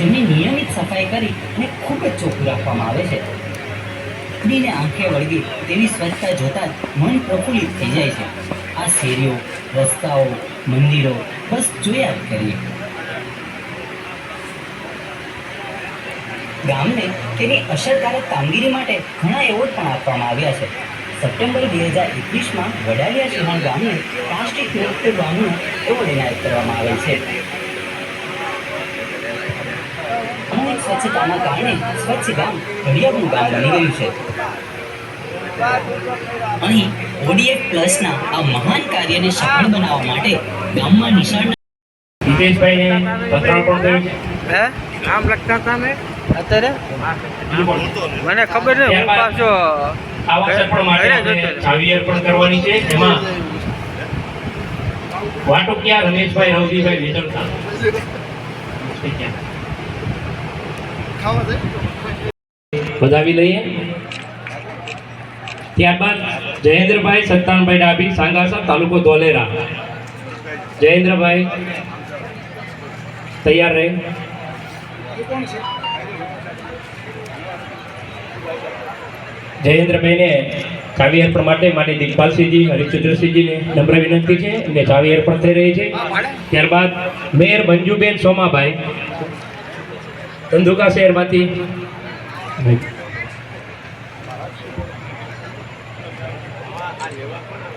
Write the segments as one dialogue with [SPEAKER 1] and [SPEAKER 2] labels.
[SPEAKER 1] તેમની નિયમિત સફાઈ કરી અને ખૂબ જ ચોખ્ખું રાખવામાં આવે છે. સ્ત્રીને આંખે વળગી તેવી સ્વચ્છતા જોતા જ મન પ્રફુલ્લિત થઈ જાય છે. આ શેરીઓ, રસ્તાઓ, મંદિરો બસ જોયા જ કરીએ. ગામને તેની અસરકારક કામગીરી માટે ઘણા એવોર્ડ પણ આપવામાં આવ્યા છે. સપ્ટેમ્બર બે હજાર એકવીસમાં વડાલિયા સિંહણ ગામને પ્લાસ્ટિક મુક્ત ગામનો એવોર્ડ એનાયત કરવામાં આવેલ છે. સ્વચ્છતાના કારણે સ્વચ્છ ગામ ઘડિયાળનું ગામ બની ગયું છે. અહીં ઓડીએફ પ્લસના આ મહાન કાર્યને સફળ બનાવવા માટે ગામમાં નિશાળ
[SPEAKER 2] હિતેશભાઈને પત્ર પણ કર્યું
[SPEAKER 3] હે? નામ લખતા હતા ને? અત્યારે? મને ખબર નહીં હું પાછો.
[SPEAKER 2] ચાવી અર્પણ કરવાની છે. એમાં રમેશભાઈ રવજીભાઈ વેચણતા વધાવી લઈએ. ત્યારબાદ જયેન્દ્રભાઈ સત્તાનભાઈ ડાભી, સાંગાસા, તાલુકો ધોલેરા. જયેન્દ્રભાઈ, તૈયાર રહે. જયેન્દ્રભાઈને ચાવી અર્પણ માટે મારી દિગ્પાલસિંહજી હરિશ્ચંદ્રસિંહજીને નમ્ર વિનંતી છે એમને ચાવી અર્પણ થઈ રહી છે. ત્યારબાદ મેયર મંજુબેન સોમાભાઈ. ધંધુકા શહેરમાંથી.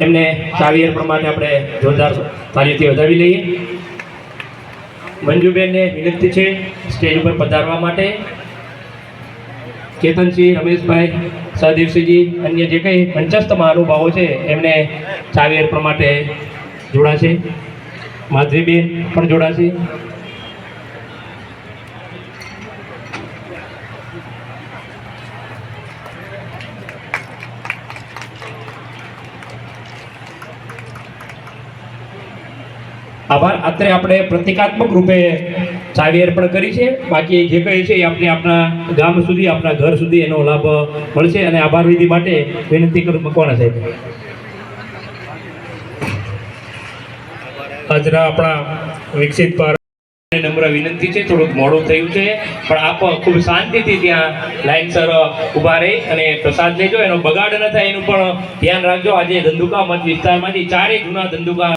[SPEAKER 2] એમને સાવિયર પ્રમાણે આપણે જોરદાર તાલીઓથી વધાવી લઈએ. મંજુબેનને વિનંતી છે સ્ટેજ ઉપર પધારવા માટે. કેતનસિંહ, રમેશભાઈ, સહદેવસિંહજી, અન્ય જે કંઈ મંચસ્થ મહાનુભાવો છે, એમને ચાવી અર્પણ માટે જોડાશે. માધવીબેન પણ જોડાશે. આભાર. અત્રે આપણે પ્રતિકાત્મક રૂપે ચાવી અર્પણ કરી છે. બાકી જે કંઈ છે એ આપણે આપણા ગામ સુધી આપણા ઘર સુધી એનો લાભ મળશે અને આભાર વિધિ માટે વિનંતી કરું મકવાણા સાહેબ. આજના આપણા વિકસિત ભારત નમ્ર વિનંતી છે. થોડુંક મોડું થયું છે, પણ આપ ખૂબ શાંતિથી ત્યાં લાઈનસર ઊભા રહી અને પ્રસાદ લેજો. એનો બગાડ ન થાય એનું પણ ધ્યાન રાખજો. આજે ધંધુકા મત વિસ્તારમાંથી ચારે જૂના ધંધુકા